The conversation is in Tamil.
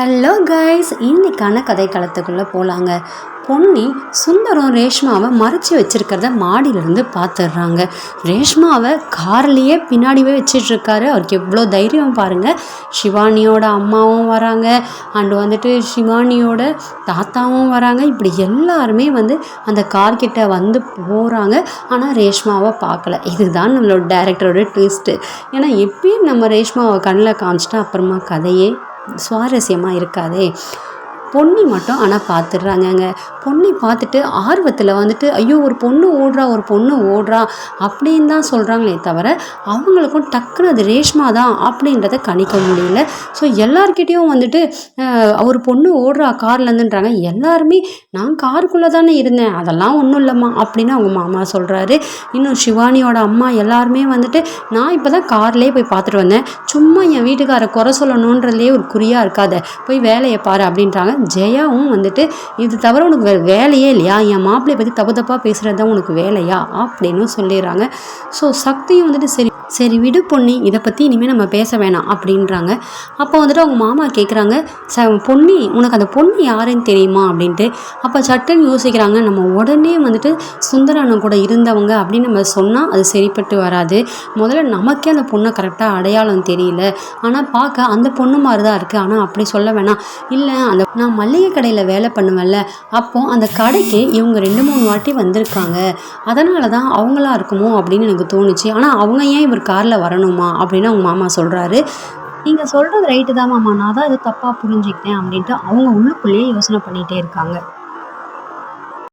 ஹலோ கைஸ் இன்னைக்கான கதை களத்துக்குள்ளே போகலாங்க பொன்னி சுந்தரம் ரேஷ்மாவை மறைச்சி வச்சிருக்கிறத மாடியிலேருந்து பார்த்துடுறாங்க ரேஷ்மாவை கார்லேயே பின்னாடியே வச்சிட்ருக்காரு. அவருக்கு எவ்வளோ தைரியம் பாருங்கள் சிவானியோட அம்மாவும் வராங்க. அண்டு வந்துட்டு சிவானியோட தாத்தாவும் வராங்க. இப்படி எல்லாருமே வந்து அந்த கார்கிட்ட வந்து போகிறாங்க ஆனால் ரேஷ்மாவை பார்க்கல இதுதான் நம்மளோட டேரக்டரோட ட்விஸ்ட்டு. ஏன்னா எப்பயும் நம்ம ரேஷ்மாவை கண்ணில் காமிச்சிட்டா அப்புறமா கதையே சுவாரஸ்யமாக இருக்காதே. பொன்னி மட்டும் ஆனால் பார்த்துட்றாங்கங்க பொண்ணை பார்த்துட்டு ஆர்வத்தில் வந்துட்டு ஐயோ ஒரு பொண்ணு ஓடுறா ஒரு பொண்ணு ஓடுறா அப்படின்னு தான் சொல்கிறாங்களே தவிர அவங்களுக்கும் டக்குன்னு அது ரேஷ்மா தான் அப்படின்றத கணிக்க முடியல. ஸோ எல்லார்கிட்டேயும் வந்துட்டு ஒரு பொண்ணு ஓடுறா கார்லேருந்துன்றாங்க எல்லாருமே நான் காருக்குள்ளே தானே இருந்தேன் அதெல்லாம் ஒன்றும் இல்லைம்மா அப்படின்னு அவங்க மாமா சொல்கிறாரு இன்னும் சிவானியோட அம்மா எல்லாருமே வந்துட்டு நான் இப்போ தான் கார்லேயே போய் பார்த்துட்டு வந்தேன். சும்மா என் வீட்டுக்காரை குறை சொல்லணுன்றதுலேயே ஒரு குறியாக இருக்காத. போய் வேலையை பாரு அப்படின்றாங்க. ஜெயாவும் வந்துட்டு இது தவிர உனக்கு உங்கள் வேலையே இல்லையா? என் மாப்பிள்ளையை பற்றி தப்பு தப்பாக பேசுகிறது தான் உனக்கு வேலையா? அப்படின்னு சொல்லிடுறாங்க. ஸோ சக்தியும் வந்துட்டு சரி சரி விடு பொன்னி இதை பற்றி இனிமேல் நம்ம பேச வேணாம் அப்படின்றாங்க. அப்போ வந்துட்டு அவங்க மாமா கேட்குறாங்க ச பொண்ணு உனக்கு அந்த பொண்ணு யாருன்னு தெரியுமா? அப்படின்ட்டு. அப்போ சட்டுன்னு யோசிக்கிறாங்க நம்ம உடனே வந்துட்டு சுந்தரண்ணன் கூட இருந்தவங்க அப்படின்னு நம்ம சொன்னால் அது சரிப்பட்டு வராது. முதல்ல நமக்கே அந்த பொண்ணை கரெக்டாக அடையாளம் தெரியல. ஆனால் பார்க்க அந்த பொண்ணு மாதிரி தான் இருக்குது ஆனால் அப்படி சொல்ல வேணாம். இல்லை அந்த நான் மளிகை கடையில் வேலை பண்ணுவேன்ல. அப்போ அந்த கடைக்கு இவங்க ரெண்டு மூணு வாட்டி வந்திருக்காங்க. அதனால தான் அவங்களா இருக்குமோ அப்படின்னு எனக்கு தோணுச்சு. ஆனால் அவங்க ஏன் இவர் காரில் வரணுமா அப்படின்னு அவங்க மாமா சொல்கிறாரு நீங்கள் சொல்கிறது ரைட்டு தான் மாமா. நான் தான் இது தப்பாக புரிஞ்சுக்கிட்டேன் அப்படின்ட்டு அவங்க உள்ளுக்குள்ளேயே யோசனை பண்ணிகிட்டே இருக்காங்க.